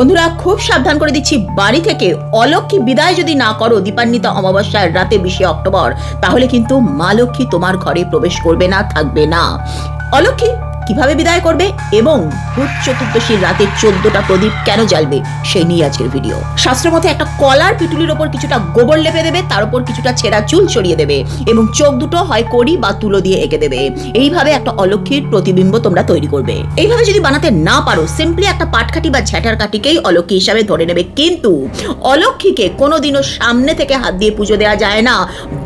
বন্ধুরা, খুব সাবধান করে দিচ্ছি। বাড়ি থেকে অলক্ষী বিদায় যদি না করো, দীপান্বিত অমাবস্যার রাতে বিশে অক্টোবর, তাহলে কিন্তু মা লক্ষ্মী তোমার ঘরে প্রবেশ করবে না, থাকবে না। অলক্ষী কীভাবে বিদায় করবে এবং ভূত চতুর্দশীর রাতে চোদ্দটা প্রদীপ কেন জ্বালবে, সেই নিয়ে আজকের ভিডিও শাস্ত্র মতে একটা কলার পিটুলির ওপর কিছুটা গোবর লেপে দেবে, তার উপর কিছুটা ছেঁড়া চুল ছড়িয়ে দেবে এবং চোখ দুটো হয় কড়ি বা তুলো দিয়ে এঁকে দেবে। এইভাবে একটা অলক্ষীর প্রতিবিম্ব তোমরা তৈরি করবে। এইভাবে যদি বানাতে না পারো সিম্পলি একটা পাটকাঠি বা ঝ্যাটার কাঠিকেই অলক্ষী হিসাবে ধরে নেবে। কিন্তু অলক্ষীকে কোনোদিনও সামনে থেকে হাত দিয়ে পুজো দেওয়া যায় না।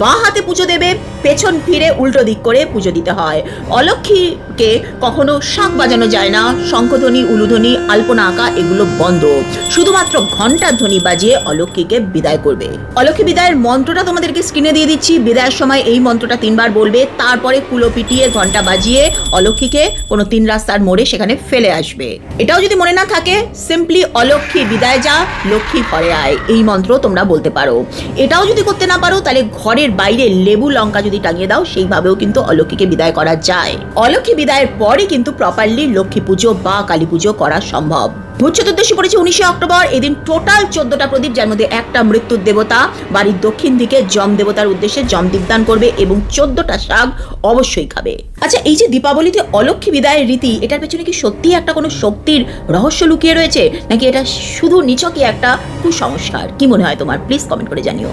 বাঁ হাতে পুজো দেবে, পেছন ফিরে উল্টো দিক করে পুজো দিতে হয়। অলক্ষীকে কখনো শাঁখ বাজানো যায় না, শঙ্খধ্বনি, উলুধ্বনি, আলপনা আঁকা এগুলো বন্ধ। শুধুমাত্র ঘণ্টার ধ্বনি বাজিয়ে অলক্ষীকে বিদায় করবে। অলক্ষী বিদায়ের মন্ত্রটা তোমাদেরকে স্ক্রিনে দিয়ে দিচ্ছি। বিদায়ের সময় এই মন্ত্রটা তিনবার বলবে, তারপরে কুলো পিটিয়ে ঘণ্টা বাজিয়ে অলক্ষীকে কোনো তিন রাস্তার মোড়ে সেখানে ফেলে আসবে। এটাও যদি মনে না থাকে সিম্পলি অলক্ষী বিদায় যা, লক্ষ্মী ঘরে আয়। এই মন্ত্র তোমরা বলতে পারো। এটাও যদি করতে না পারো, তাহলে ঘরের বাইরে লেবু লঙ্কা যদি টাঙিয়ে দাও, সেইভাবেও কিন্তু অলক্ষীকে বিদায় করা যায়। অলক্ষী বিদায়ের পরে কিন্তু প্রপারলি লক্ষ্মী পুজো বা কালী পুজো করা সম্ভব। ভূত চতুর্দশী পড়েছে উনিশে অক্টোবর। এদিন টোটাল চোদ্দটা প্রদীপ, যার মধ্যে একটা মৃত্যুর দেবতা। বাড়ির দক্ষিণ দিকে জম দেবতার উদ্দেশ্যে জম দীপদান করবে এবং চোদ্দটা শাক অবশ্যই খাবে। আচ্ছা এই যে দীপাবলিতে অলক্ষী বিদায়ের রীতি, এটার পেছনে কি সত্যি একটা কোনো শক্তির রহস্য লুকিয়ে রয়েছে? নাকি এটা শুধু নিচকই একটা কুসংস্কার? কি মনে হয় তোমার? প্লিজ কমেন্ট করে জানিও।